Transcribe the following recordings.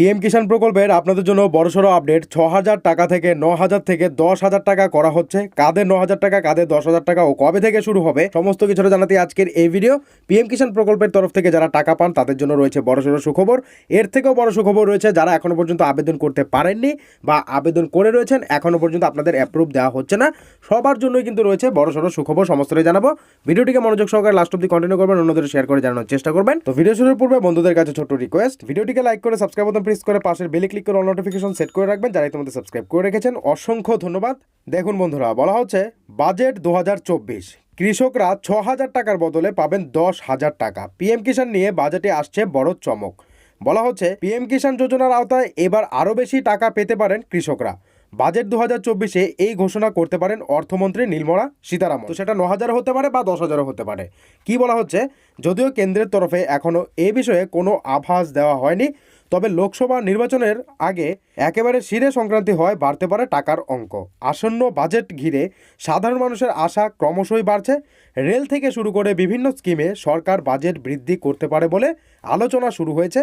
PM কিষাণ প্রকল্পের আপনাদের জন্য বড়সড় আপডেট। ছ হাজার টাকা থেকে ন হাজার থেকে দশ হাজার টাকা করা হচ্ছে। কাদের ন হাজার টাকা, কাদের দশ হাজার টাকা ও কবে থেকে শুরু হবে, সমস্ত কিছুটা জানাতে আজকের এই ভিডিও। পিএম কিষাণ প্রকল্পের তরফ থেকে যারা টাকা পান, তাদের জন্য রয়েছে বড়সড় সুখবর। এর থেকেও বড় সুখবর রয়েছে, যারা এখনও পর্যন্ত আবেদন করতে পারেননি বা আবেদন করে রয়েছেন এখনও পর্যন্ত আপনাদের অ্যাপ্রুভ দেওয়া হচ্ছে না। সবার জন্যই কিন্তু রয়েছে বড়সড় সুখবর, সমস্তটাই জানাব। ভিডিওটিকে মনোযোগ সহকারে লাস্ট অব্দি কন্টিনিউ করবেন, অন্যদের শেয়ার করে জানানোর চেষ্টা করবেন। তো ভিডিও শুরুর পূর্বে বন্ধুদের কাছে ছোট্ট রিকোয়েস্ট ভিডিওটিকে লাইক করে সাবস্ক্রাইব প্রেস করে পাশের বেলে ক্লিক করে অল নোটিফিকেশন সেট করে রাখবেন যারা ইতিমধ্যে সাবস্ক্রাইব করে রেখেছেন। অসংখ্য ধন্যবাদ। দেখুন বন্ধুরা, বলা হচ্ছে বাজেট দু হাজার চব্বিশ। কৃষকরা ছ হাজার টাকার বদলে পাবেন দশ হাজার টাকা পিএম কিষাণ নিয়ে বাজেটে আসছে বড় চমক। বলা হচ্ছে পিএম কিষাণ যোজনার আওতায় এবার আরও বেশি টাকা পেতে পারেন কৃষকরা। বাজেট দু হাজার চব্বিশে এই ঘোষণা করতে পারেন অর্থমন্ত্রী নির্মলা সীতারামন। তো সেটা ন হাজার হতে পারে বা দশ হাজারও হতে পারে। কি বলা হচ্ছে? যদিও কেন্দ্রের তরফে এখনও এ বিষয়ে কোনো আভাস দেওয়া হয়নি। তবে লোকসভা নির্বাচনের আগে একেবারে শিরে সংক্রান্তি হয় বাড়তে পারে টাকার অঙ্ক। আসন্ন বাজেট ঘিরে সাধারণ মানুষের আশা ক্রমশই বাড়ছে। রেল থেকে শুরু করে বিভিন্ন স্কিমে সরকার বাজেট বৃদ্ধি করতে পারে বলে আলোচনা শুরু হয়েছে।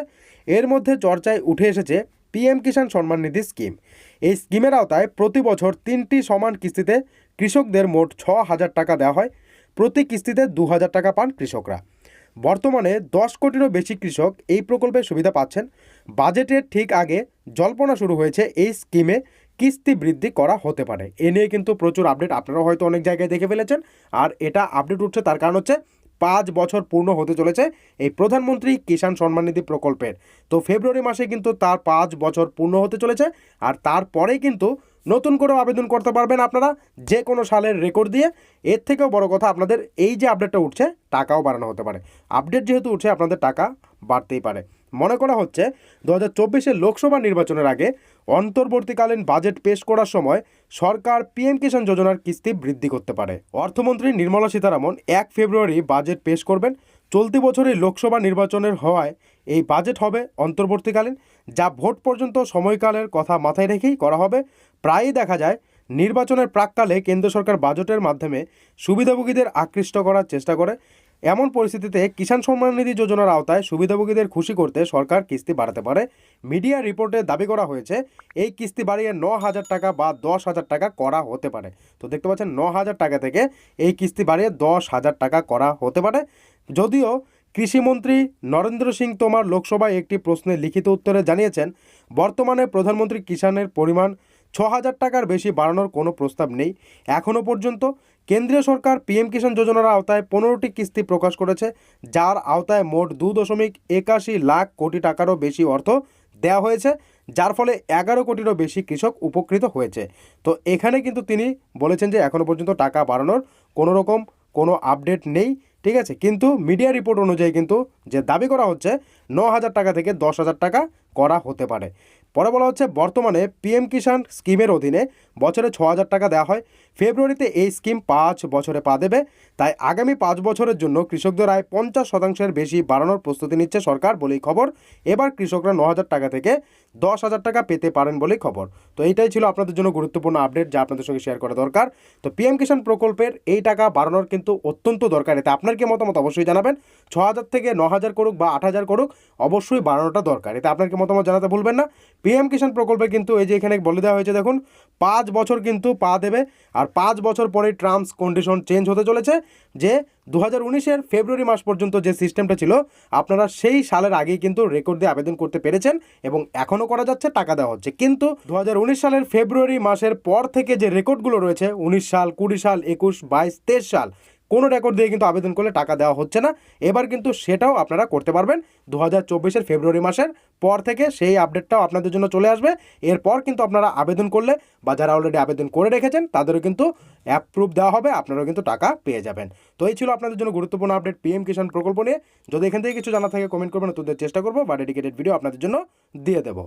এর মধ্যে চর্চায় উঠে এসেছে পিএম কিষাণ সম্মান নিধি স্কিম। এই স্কিমের আওতায় প্রতি বছর তিনটি সমান কিস্তিতে কৃষকদের মোট ছ হাজার টাকা দেওয়া হয়। প্রতি কিস্তিতে দু হাজার টাকা পান কৃষকরা। বর্তমানে দশ কোটিরও বেশি কৃষক এই প্রকল্পের সুবিধা পাচ্ছেন। বাজেটের ঠিক আগে জল্পনা শুরু হয়েছে এই স্কিমে কিস্তি বৃদ্ধি করা হতে পারে। এ নিয়ে কিন্তু প্রচুর আপডেট আপনারা হয়তো অনেক জায়গায় দেখে ফেলেছেন। আর এটা আপডেট উঠছে তার কারণ হচ্ছে পাঁচ বছর পূর্ণ হতে চলেছে এই প্রধানমন্ত্রী কিষাণ সম্মান নিধি প্রকল্পের। তো ফেব্রুয়ারি মাসে কিন্তু তার পাঁচ বছর পূর্ণ হতে চলেছে। আর তারপরেই কিন্তু নতুন করে আবেদন করতে পারবেন আপনারা যে কোনো সালের রেকর্ড দিয়ে। এর থেকেও বড় কথা আপনাদের এই যে আপডেটটা উঠছে, টাকাও বাড়ানো হতে পারে। আপডেট যেহেতু উঠছে, আপনাদের টাকা বাড়তেই পারে। মনে করা হচ্ছে দু হাজার চব্বিশের লোকসভা নির্বাচনের আগে অন্তর্বর্তীকালীন বাজেট পেশ করার সময় সরকার পিএম কিষাণ যোজনার কিস্তি বৃদ্ধি করতে পারে। অর্থমন্ত্রী নির্মলা সীতারামন এক ফেব্রুয়ারি বাজেট পেশ করবেন। চলতি বছরে লোকসভা নির্বাচনের হওয়ায় এই বাজেট হবে অন্তর্বর্তীকালীন। যা ভোট পর্যন্ত সময়কালের কথা মাথায় রেখেই করা হবে। প্রায়ই দেখা যায়, নির্বাচনের প্রাককালে কেন্দ্র সরকার বাজেটের মাধ্যমে সুবিধাভোগীদের আকৃষ্ট করার চেষ্টা করে। এমন পরিস্থিতিতে কিষাণ সম্মান নিধি যোজনার আওতায় সুবিধাভোগীদের খুশি করতে সরকার কিস্তি বাড়াতে পারে। মিডিয়া রিপোর্টে দাবি করা হয়েছে, এই কিস্তি বাড়িয়ে ন হাজার টাকা বা দশ হাজার টাকা করা হতে পারে। তো দেখতে পাচ্ছেন, ন হাজার টাকা থেকে এই কিস্তি বাড়িয়ে দশ হাজার টাকা করা হতে পারে। যদিও কৃষিমন্ত্রী নরেন্দ্র সিং তোমার লোকসভায় একটি প্রশ্নের লিখিত উত্তরে জানিয়েছেন, বর্তমানে প্রধানমন্ত্রী কিষাণের পরিমাণ ছ হাজার টাকার বেশি বাড়ানোর কোনো প্রস্তাব নেই। এখনও পর্যন্ত কেন্দ্রীয় সরকার পিএম কিষাণ যোজনার আওতায় পনেরোটি কিস্তি প্রকাশ করেছে, যার আওতায় মোট দু দশমিক একাশি লাখ কোটি টাকারও বেশি অর্থ দেওয়া হয়েছে, যার ফলে এগারো কোটিরও বেশি কৃষক উপকৃত হয়েছে। তো এখানে কিন্তু তিনি বলেছেন যে এখনও পর্যন্ত টাকা বাড়ানোর কোনো রকম কোনো আপডেট নেই। ঠিক আছে? কিন্তু মিডিয়া রিপোর্ট অনুযায়ী কিন্তু যে দাবি করা হচ্ছে ন হাজার টাকা থেকে দশ হাজার টাকা করা হতে পারে। পরে বলা হচ্ছে, বর্তমানে পিএম কিষাণ স্কিমের অধীনে বছরে ছ হাজার টাকা দেওয়া হয়। ফেব্রুয়ারিতে এই স্কিম পাঁচ বছরে পা দেবে। তাই আগামী পাঁচ বছরের জন্য কৃষকদের আয় পঞ্চাশ শতাংশের বেশি বাড়ানোর প্রস্তুতি নিচ্ছে সরকার বলেই খবর। এবার কৃষকরা ন হাজার টাকা থেকে দশ হাজার টাকা পেতে পারেন বলেই খবর। তো এইটাই ছিল আপনাদের জন্য গুরুত্বপূর্ণ আপডেট যা আপনাদের সঙ্গে শেয়ার করা দরকার। তো পিএম কিষাণ প্রকল্পের এই টাকা বাড়ানোর কিন্তু অত্যন্ত দরকার। এতে আপনার কি মতামত অবশ্যই জানাবেন। ছ হাজার থেকে ন হাজার করুক বা আট হাজার করুক, অবশ্যই বাড়ানোটা দরকার। এতে আপনার কি মতামত জানাতে ভুলবেন না। পিএম কিষাণ প্রকল্পে কিন্তু এই যে এখানে বলে দেওয়া হয়েছে, দেখুন, পাঁচ বছর কিন্তু পা দেবে আর পাঁচ বছর পরে টার্মস কন্ডিশন চেঞ্জ হতে চলেছে যে দু হাজার উনিশের ফেব্রুয়ারি মাস পর্যন্ত যে সিস্টেমটা ছিল, আপনারা সেই সালের আগেই কিন্তু রেকর্ড দিয়ে আবেদন করতে পেরেছেন এবং এখনও করা যাচ্ছে, টাকা দেওয়া হচ্ছে। কিন্তু দু হাজার উনিশ সালের ফেব্রুয়ারি মাসের পর থেকে যে রেকর্ডগুলো রয়েছে, উনিশ সাল, কুড়ি সাল, একুশ, বাইশ, তেইশ সাল কোনো রেকর্ড দিয়ে কিন্তু আবেদন করলে টাকা দেওয়া হচ্ছে না। এবার কিন্তু সেটাও আপনারা করতে পারবেন। দু হাজার ফেব্রুয়ারি মাসের পর থেকে সেই আপডেটটাও আপনাদের জন্য চলে আসবে। এরপর কিন্তু আপনারা আবেদন করলে বা যারা অলরেডি আবেদন করে রেখেছেন, তাদেরও কিন্তু অ্যাপ্রুভ দেওয়া হবে, আপনারাও কিন্তু টাকা পেয়ে যাবেন। তো এই ছিল আপনাদের জন্য গুরুত্বপূর্ণ আপডেট পিএম কিষাণ প্রকল্প নিয়ে। যদি এখান থেকে কিছু জানা থাকে কমেন্ট করবেন তোদের চেষ্টা করব বা ডেডিকেটেড ভিডিও আপনাদের জন্য দিয়ে দেবো।